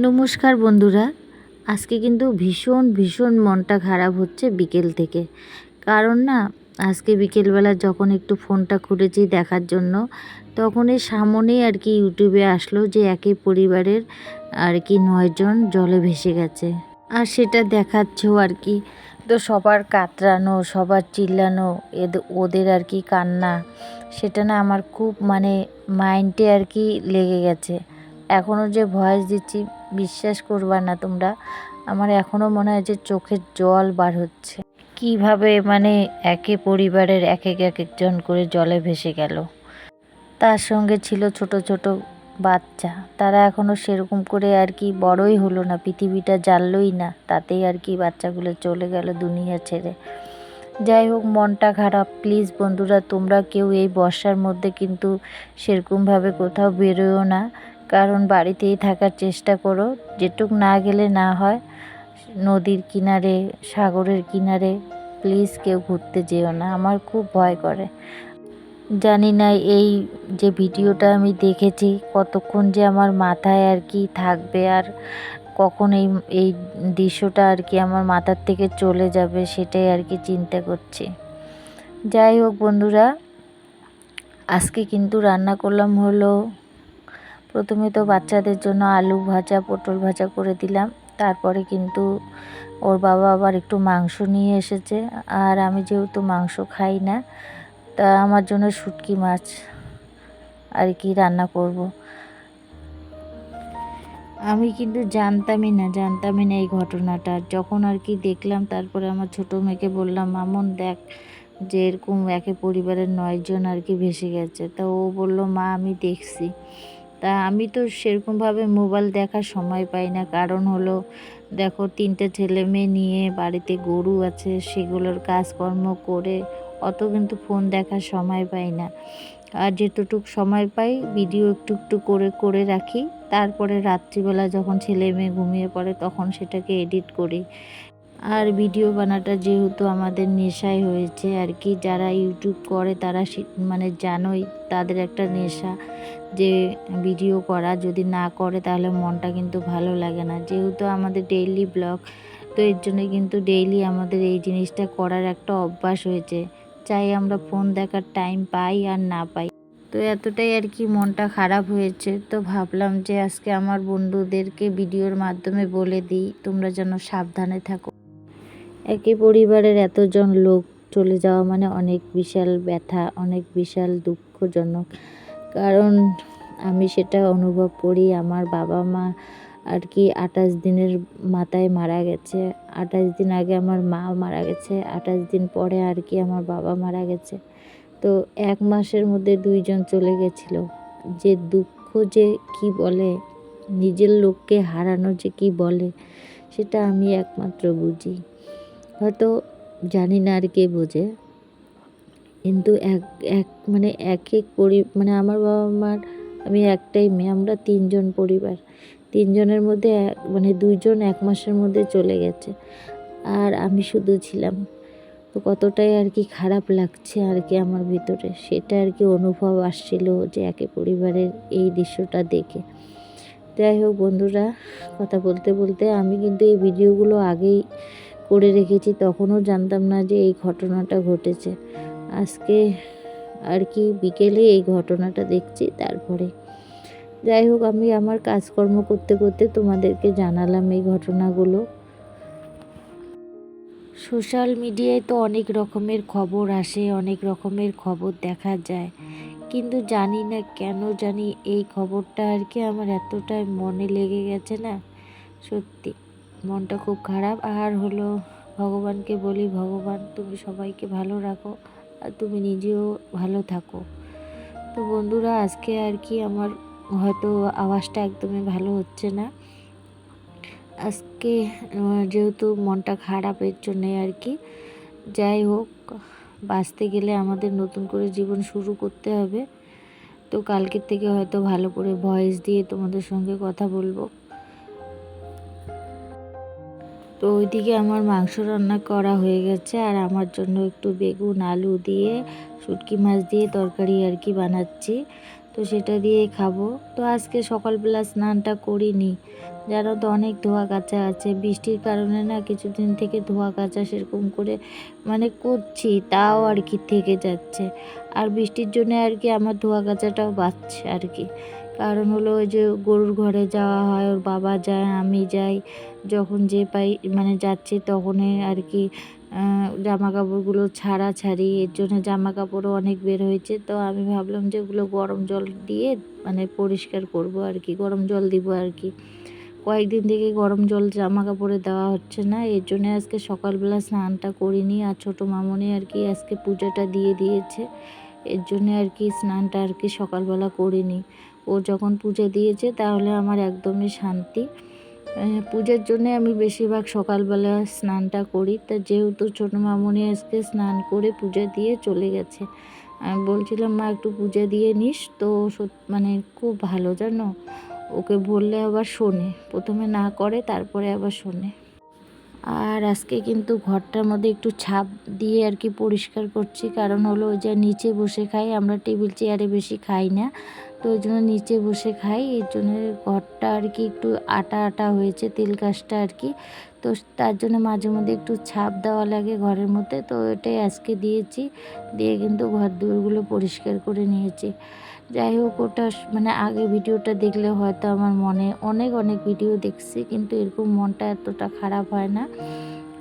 নমস্কার বন্ধুরা। আজকে কিন্তু ভীষণ ভীষণ মনটা খারাপ হচ্ছে বিকেল থেকে। কারণ না, আজকে বিকেলবেলা যখন একটু ফোনটা খুলেছি দেখার জন্য, তখন এই সামনেই আর কি ইউটিউবে আসলো যে একই পরিবারের আর কি নয়জন জলে ভেসে গেছে। আর সেটা দেখাচ্ছেও আর কি। তো সবার কাতরানো, সবার চিল্লানো ওদের আর কি কান্না, সেটা না আমার খুব মানে মাইন্ডে আর কি লেগে গেছে। এখনও যে ভয়েস দিচ্ছি বিশ্বাস করবা না তোমরা। আমার এখনও মনে হয় যে চোখের জল বার হচ্ছে। কীভাবে মানে একে পরিবারের এক এক এক একজন করে জলে ভেসে গেল। তার সঙ্গে ছিল ছোট ছোট বাচ্চা। তারা এখনও সেরকম করে আর কি বড়ই হলো না। পৃথিবীটা জানলই না। তাতেই আর কি বাচ্চাগুলো চলে গেল দুনিয়া ছেড়ে। যাই হোক, মনটা খারাপ। প্লিজ বন্ধুরা, তোমরা কেউ এই বর্ষার মধ্যে কিন্তু সেরকমভাবে কোথাও বেরোয়ও না। কারণ বাড়িতেই থাকার চেষ্টা করো। যেটুক না গেলে না হয়, নদীর কিনারে, সাগরের কিনারে প্লিজ কেউ ঘুরতে যেও না। আমার খুব ভয় করে। জানি না এই যে ভিডিওটা আমি দেখেছি, কতক্ষণ যে আমার মাথায় আর কি থাকবে আর কখন এই এই দৃশ্যটা আর কি আমার মাথার থেকে চলে যাবে সেটাই আর কি চিন্তা করছি। যাই হোক বন্ধুরা, আজকে কিন্তু রান্না করলাম হলো প্রথমে তো বাচ্চাদের জন্য আলু ভাজা, পটল ভাজা করে দিলাম। তারপরে কিন্তু ওর বাবা আবার একটু মাংস নিয়ে এসেছে। আর আমি যেহেতু মাংস খাই না, তা আমার জন্য শুটকি মাছ আর কি রান্না করব। আমি কিন্তু জানতামই না জানতামই না এই ঘটনাটা। যখন আর কি দেখলাম, তারপরে আমার ছোট মেয়েকে বললাম, মামন, দেখ যে এরকম একে পরিবারের নয়জন আর কি ভেসে গেছে। তা ও বলল, মা, আমি দেখছি। তা আমি তো সেরকমভাবে মোবাইল দেখার সময় পাই না। কারণ হলো, দেখো তিনটে ছেলে মেয়ে নিয়ে বাড়িতে গরু আছে, সেগুলোর কাজকর্ম করে অত কিন্তু ফোন দেখার সময় পাই না। আর যেটুটুক সময় পাই, ভিডিও একটু একটু করে করে রাখি। তারপরে রাত্রিবেলা যখন ছেলে মেয়ে ঘুমিয়ে পড়ে, তখন সেটাকে এডিট করি। আর ভিডিও বানাটা যেহেতু আমাদের নেশাই হয়েছে আর কি, যারা ইউটিউব করে তারা মানে জানোই তাদের একটা নেশা। যে ভিডিও করা যদি না করে তাহলে মনটা কিন্তু ভালো লাগে না। যেহেতু আমাদের ডেইলি ব্লগ তো এর জন্য কিন্তু ডেইলি আমাদের এই জিনিসটা করার একটা অভ্যাস হয়েছে। চাই আমরা ফোন দেখার টাইম পাই আর না পাই। তো এতটাই আর কি মনটা খারাপ হয়েছে। তো ভাবলাম যে আজকে আমার বন্ধুদেরকে ভিডিওর মাধ্যমে বলে দিই, তোমরা যেন সাবধানে থাকো। একই পরিবারের এতজন লোক চলে যাওয়া মানে অনেক বিশাল ব্যথা, অনেক বিশাল দুঃখজনক। কারণ আমি সেটা অনুভব করি, আমার বাবা মা আর কি আঠাশ দিনের মাথায় মারা গেছে। আঠাশ দিন আগে আমার মা মারা গেছে, আঠাশ দিন পরে আর কি আমার বাবা মারা গেছে। তো এক মাসের মধ্যে দুইজন চলে গেছিল। যে দুঃখ যে কি বলে, নিজের লোককে হারানো যে কি বলে, সেটা আমি একমাত্র বুঝি। হয়তো জানি না আর কে বোঝে। কিন্তু এক এক মানে এক এক পরি মানে আমার বাবা মার, আমি একটাই মেয়ে, আমরা তিনজন পরিবার। তিনজনের মধ্যে এক মানে দুইজন এক মাসের মধ্যে চলে গেছে। আর আমি শুধু ছিলাম। তো কতটাই আর কি খারাপ লাগছে আর কি আমার ভিতরে, সেটা আর কি অনুভব আসছিল যে একে পরিবারের এই দৃশ্যটা দেখে। যাই হোক বন্ধুরা, কথা বলতে বলতে আমি কিন্তু এই ভিডিওগুলো আগেই করে রেখেছি, তখনও জানতাম না যে এই ঘটনাটা ঘটেছে। আজকে আর কি বিকেলে এই ঘটনাটা দেখছি, তারপরে। যাই হোক, আমি আমার কাজকর্ম করতে করতে তোমাদেরকে জানালাম এই ঘটনাগুলো। সোশ্যাল মিডিয়ায় তো অনেক রকমের খবর আসে, অনেক রকমের খবর দেখা যায়, কিন্তু জানি না কেন জানি এই খবরটা আর কি আমার এতটাই মনে লেগে গেছে না, সত্যি। মনটা খুব খারাপ। আর হলো, ভগবানকে বলি, ভগবান তুমি সবাইকে ভালো রাখো। আর তুমি নিজেও ভালো থাকো। তো বন্ধুরা, আজকে আর কি আমার হয়তো আওয়াজটা একদমই ভালো হচ্ছে না। আজকে যেহেতু মনটা খারাপের জন্যে আর কি। যাই হোক, বাঁচতে গেলে আমাদের নতুন করে জীবন শুরু করতে হবে। তো কালকের থেকে হয়তো ভালো করে ভয়েস দিয়ে তোমাদের সঙ্গে কথা বলব। তো ওইদিকে আমার মাংস রান্না করা হয়ে গেছে আর আমার জন্য একটু বেগুন, আলু দিয়ে শুটকি মাছ দিয়ে তরকারি আর কি বানাচ্ছি। তো সেটা দিয়ে খাব। তো আজকে সকালবেলা স্নানটা করিনি। জানো তো অনেক ধোয়া কাচা আছে। বৃষ্টির কারণে না কিছুদিন থেকে ধোয়া কাচা সেরকম করে মানে করছি, তাও আর কি থেকে যাচ্ছে। আর বৃষ্টির জন্য আর কি আমার ধোয়া কাচাটাও বাড়ছে আর কি। কারণ হলো ওই যে গরুর ঘরে যাওয়া হয়, ওর বাবা যায়, আমি যাই। যখন যে পাই মানে যাচ্ছি তখনই আর কি জামা কাপড়গুলো ছাড়া ছাড়ি। এর জন্য জামা কাপড়ও অনেক বের হয়েছে। তো আমি ভাবলাম যে ওগুলো গরম জল দিয়ে মানে পরিষ্কার করব আর কি, গরম জল দিব আর কি। কয়েকদিন থেকে গরম জল জামা কাপড়ে দেওয়া হচ্ছে না। এর জন্য আজকে সকালবেলা স্নানটা করিনি আর ছোটো মামনি আর কি আজকে পূজাটা দিয়ে দিয়েছে। এর জন্য আর কি স্নানটা আর কি সকালবেলা করিনি। ও যখন পুজো দিয়েছে তাহলে আমার একদমই শান্তি। পূজার জন্য আমি বেশিরভাগ সকালবেলা স্নানটা করি। তা যেহেতু ছোটো মামনি আজকে স্নান করে পূজা দিয়ে চলে গেছে, আমি বলছিলাম, মা, একটু পূজা দিয়ে নিস তো মানে খুব ভালো, জানো? ওকে বললে আবার শোনে, প্রথমে না করে তারপরে আবার শোনে। আর আজকে কিন্তু ঘরটার মধ্যে একটু ছাপ দিয়ে আর কি পরিষ্কার করছি। কারণ হলো ওই যে নিচে বসে খাই, আমরা টেবিল চেয়ারে বেশি খাই না। তো ওই জন্য নিচে বসে খাই। এর জন্য ঘরটা আর কি একটু আটা আটা হয়েছে, তেল কাজটা আর কি। তো তার জন্য মাঝে মধ্যে একটু ছাপ দেওয়া লাগে ঘরের মধ্যে। তো এটাই আজকে দিয়েছি। দিয়ে কিন্তু ঘর দুয়ারগুলো পরিষ্কার করে নিয়েছি। যাই হোক, ওটা মানে আগে ভিডিওটা দেখলে হয়তো আমার মনে অনেক অনেক ভিডিও দেখছি, কিন্তু এরকম মনটা এতটা খারাপ হয় না।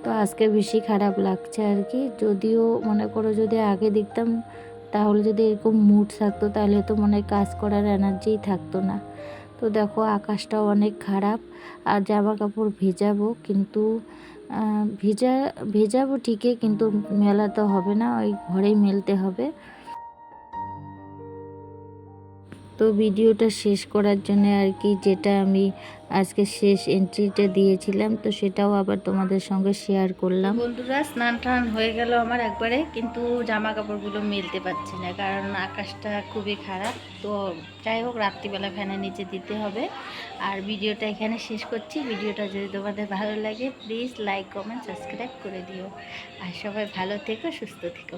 তো আজকে বেশি খারাপ লাগছে আর কি। যদিও মনে করো যদি আগে দেখতাম তাহলে যদি এরকম মুড থাকতো, তাহলে তো মনে হয় কাজ করার এনার্জিই থাকতো না। তো দেখো, আকাশটাও অনেক খারাপ। আর জামা কাপড় ভেজাবো, কিন্তু ভেজা, ভেজাবো ঠিকই, কিন্তু মেলা তো হবে না, ওই ঘরেই মেলতে হবে। তো ভিডিওটা শেষ করার জন্য আর কি, যেটা আমি আজকে শেষ এন্ট্রিটা দিয়েছিলাম, তো সেটাও আবার তোমাদের সঙ্গে শেয়ার করলাম। বন্ধুরা, স্নান টান হয়ে গেল আমার একবারে, কিন্তু জামা কাপড়গুলো মেলতে পারছি না, কারণ আকাশটা খুবই খারাপ। তো যাই হোক, রাত্রিবেলা ফ্যানের নিচে দিতে হবে। আর ভিডিওটা এখানে শেষ করছি। ভিডিওটা যদি তোমাদের ভালো লাগে প্লিজ লাইক কমেন্ট সাবস্ক্রাইব করে দিও। আর সবাই ভালো থেকো, সুস্থ থেকো।